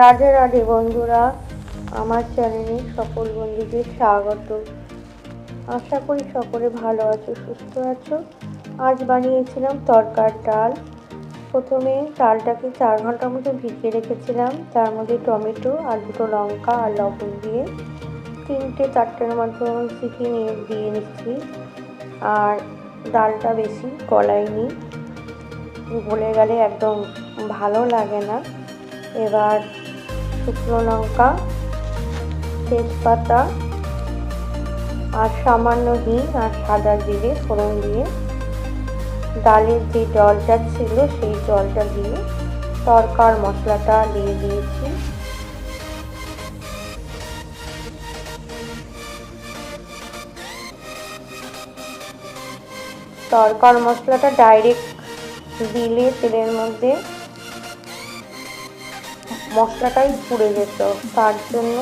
রাধে রাধে বন্ধুরা, আমার চ্যানেলে সকল বন্ধুদের স্বাগত। আশা করি সকলে ভালো আছো, সুস্থ আছো। আজ বানিয়েছিলাম তরকার ডাল। প্রথমে ডালটাকে চার ঘণ্টার মতো ভিজিয়ে রেখেছিলাম। তার মধ্যে টমেটো আর দুটো লঙ্কা আর লবণ দিয়ে তিনটে চারটের মতো সিটি নিয়ে দিয়ে নিচ্ছি। আর ডালটা বেশি গলায়নি। গলে গেলে একদম ভালো লাগে না। এবার শুকনো লঙ্কা, তেজপাতা, আর সামান্য হিং আর সাদা জিরে ফোড়ন দিয়ে। ডালের যে জলটা ছিল সেই জলটা দিয়ে তরকার মশলাটা দিয়ে দিয়েছি। তরকার মশলাটা ডাইরেক্ট দিলে তেলের মধ্যে মশলাটাই পুড়ে যেত। তার জন্য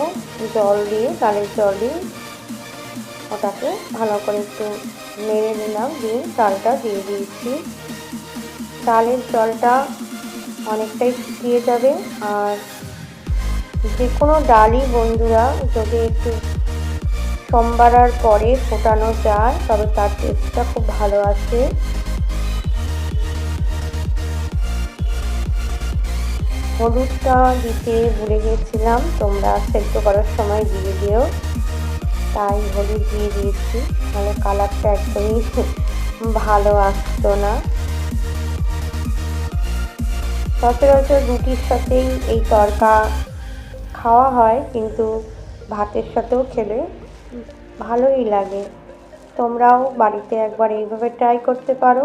জল দিয়ে, ডালের জল দিয়ে ওটাকে ভালো করে একটু মেরে নিলাম। দিয়ে চালটা দিয়ে দিয়েছি। ডালের জলটা অনেকটাই শুকিয়ে যাবে। আর যে কোনো ডালই বন্ধুরা যদি একটু সোমবারার পরে ফোটানো যায়, তবে তার টেস্টটা খুব ভালো আসে। হলুদটা দিতে ভুলে গিয়েছিলাম তোমরা সেদ্ধ করার সময় দিয়ে দিও। তাই হলুদ দিয়ে দিয়েছি মানে কালারটা একদমই ভালো আসতো না। সচরাচর রুটির সাথেই এই তরকা খাওয়া হয়, কিন্তু ভাতের সাথেও খেলে ভালোই লাগে। তোমরাও বাড়িতে একবার এইভাবে ট্রাই করতে পারো।